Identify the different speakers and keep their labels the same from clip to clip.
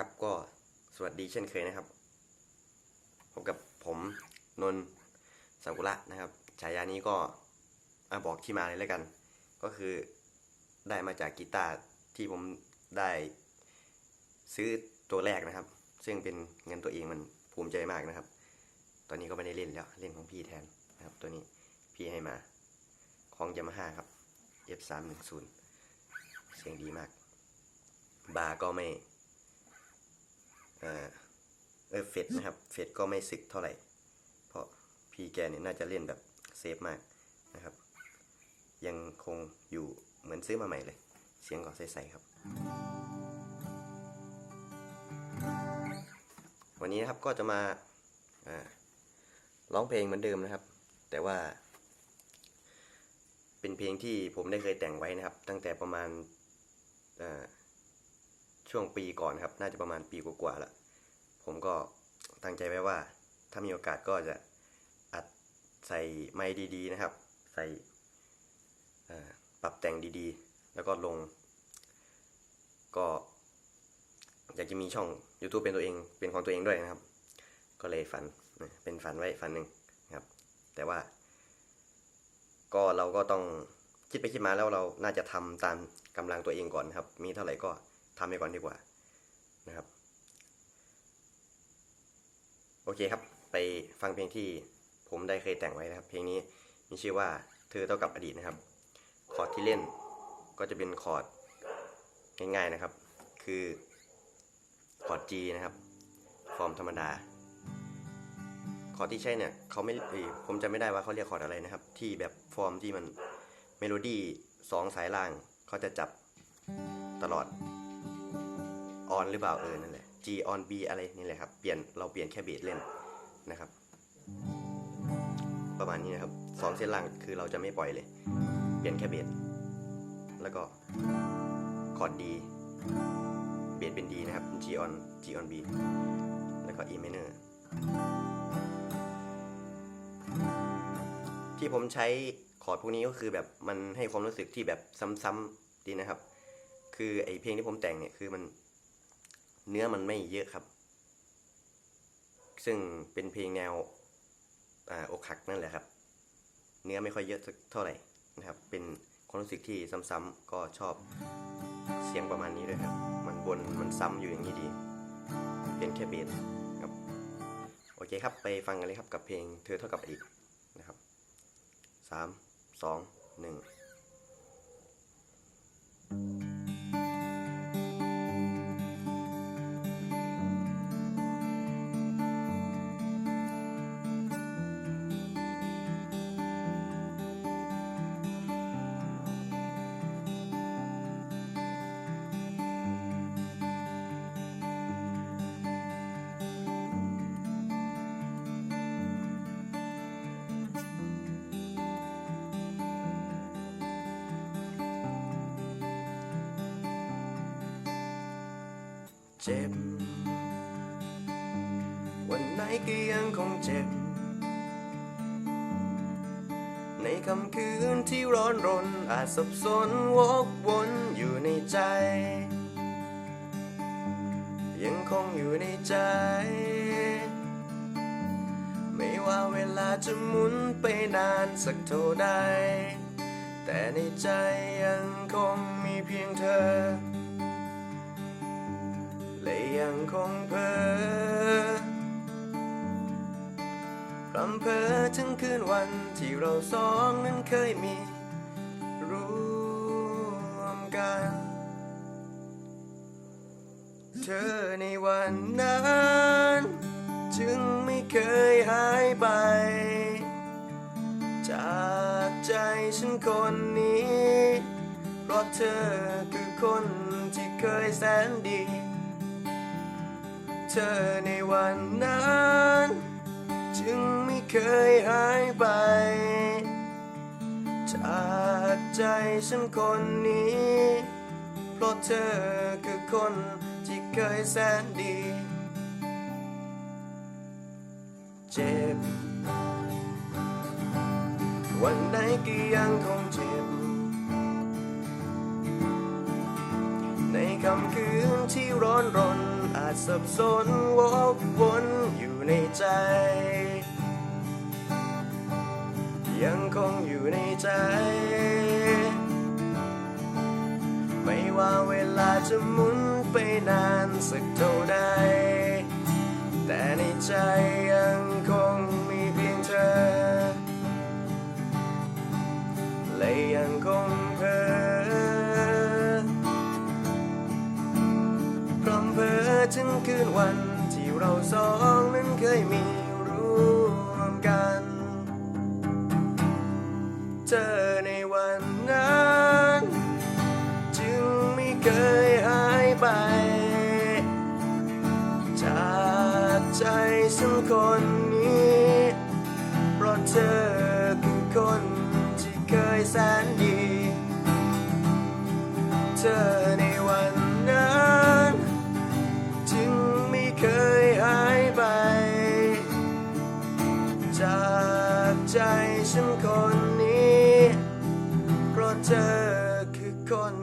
Speaker 1: ครับก็สวัสดีเช่นเคยนะครับพบกับผมนนท์สังกุระนะครับฉายานี้ก็อะบอกที่มาเลยแล้วกัน ก็คือได้มาจากกีตาร์ที่ผมได้ซื้อตัวแรกนะครับ ซึ่งเป็นเงินตัวเองมันภูมิใจมากนะครับ ตอนนี้ก็ไม่ได้เล่นแล้วเล่นของพี่แทนนะครับ ตัวนี้พี่ให้มาของยามาฮ่าครับ F310 เสียงดีมาก บาร์ก็ไม่ อ่อเออเฟดนะครับ เฟดก็ไม่สึกเท่าไหร่ เพราะพีแกเนี่ยน่าจะเล่นแบบเซฟมากนะครับ ยังคงอยู่เหมือนซื้อมาใหม่เลย เสียงก็ใสๆครับ วันนี้นะครับก็จะมาร้องเพลงเหมือนเดิมนะครับ แต่ว่า เป็นเพลงที่ผมได้เคยแต่งไว้นะครับ ตั้งแต่ประมาณ ช่วงปีก่อนครับ น่าจะประมาณปีกว่าๆแล้วผมก็ตั้งใจไว้ว่า ถ้ามีโอกาสก็จะอัดใส่ไมค์ดีๆนะครับ ใส่ปรับแต่งดีๆ แล้วก็ลง ก็ อยากจะมีช่อง YouTube เป็นตัวเอง เป็นของตัวเองด้วยนะครับ ก็เลยฝันเป็นฝันไว้ฝันหนึ่งนะครับ แต่ว่า ก็เราก็ต้องคิดไปคิดมาแล้วเราน่าจะทำตามกำลังตัวเองก่อนครับ มีเท่าไหร่ก็ ทำไปก่อนดีกว่านะครับ โอเคครับ ไปฟังเพลงที่ผมได้เคยแต่งไว้นะครับ เพลงนี้มีชื่อว่าเธอเท่ากับอดีตนะครับ คอร์ดที่เล่นก็จะเป็นคอร์ดง่ายๆนะครับ คือคอร์ด G นะครับ ฟอร์มธรรมดา คอร์ดที่ใช้เนี่ยเขาไม่ผมจะไม่ได้ว่าเขาเรียกคอร์ดอะไรนะครับ ที่แบบฟอร์มที่มันเมโลดี้สองสายล่างเขาจะจับตลอด ออนหรือเปล่าเออนั่นแหละ G on B อะไรนี่แหละครับ เปลี่ยนเราเปลี่ยนแค่เบสเล่นนะครับ ประมาณนี้นะครับสองเส้นล่างคือเราจะไม่ปล่อยเลย เปลี่ยนแค่เบสแล้วก็คอร์ด D เบสเป็น D นะครับ G on G on B แล้วก็ E minor ที่ผมใช้คอร์ดพวกนี้ก็คือแบบมันให้ความรู้สึกที่แบบซ้ำๆดีนะครับ คือไอเพลงที่ผมแต่งเนี่ยคือมัน เนื้อมันไม่เยอะครับ ซึ่งเป็นเพลงแนวอกหักนั่นแหละครับ เนื้อไม่ค่อยเยอะเท่าไหร่นะครับ เป็นความรู้สึกที่ซ้ำๆก็ชอบเสียงประมาณนี้ด้วยครับ มันวนมันซ้ำอยู่อย่างนี้ดี เป็นแค่เบสครับ โอเคครับ ไปฟังกันเลยครับกับเพลงเธอเท่ากับอดีตนะครับสามสองหนึ่ง เจ็บ วันไหนก็ยังคงเจ็บ ในคำคืนที่ร้อนรน อาจสับสนวกวนอยู่ในใจ ยังคงอยู่ในใจ ไม่ว่าเวลาจะหมุนไปนานสักเท่าใด แต่ในใจยังคงมีเพียงเธอ และยังคงเพ้อพรำเพ้อถึงคืนวันที่เราสองนั้นเคยมีร่วมกัน เธอในวันนั้นจึงไม่เคยหายไป จากใจฉันคนนี้ เพราะเธอคือคนที่เคยแสนดี ธอในวันนั้น จึงไม่เคยหายไป จากใจฉันคนนี้ เพราะเธอคือคนที่เคยแสนดี เจ็บ วันไหนก็ยังคงเจ็บ ในคำคืนที่ร้อนรน สับสนวกวนอยู่ในใจ ยังคงอยู่ในใจ ไม่ว่าเวลาจะหมุนไปนานสักเท่าใด แต่ในใจ ใจฉันคนนี้ เพราะเธอคือคนที่เคยแสนดี เธอในวันนั้นจึงไม่เคยหายไป จากใจฉันคนนี้ เพราะเธอคือคน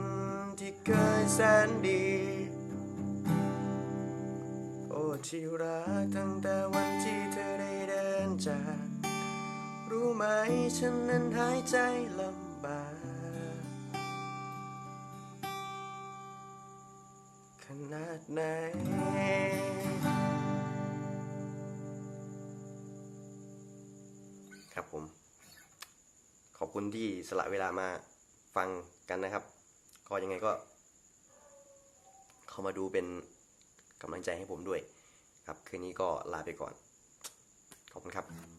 Speaker 1: ที่เคยแสนดี ที่รักตั้งแต่วันที่เธอได้เดินจาก รู้ไหมฉันนั้นหายใจลำบากขนาดไหน ครับผม ขอบคุณที่สละเวลามาฟังกันนะครับ ก็ยังไงก็ เข้ามาดูเป็นกำลังใจให้ผมด้วย ครับคืนนี้ก็ลาไปก่อน ขอบคุณครับ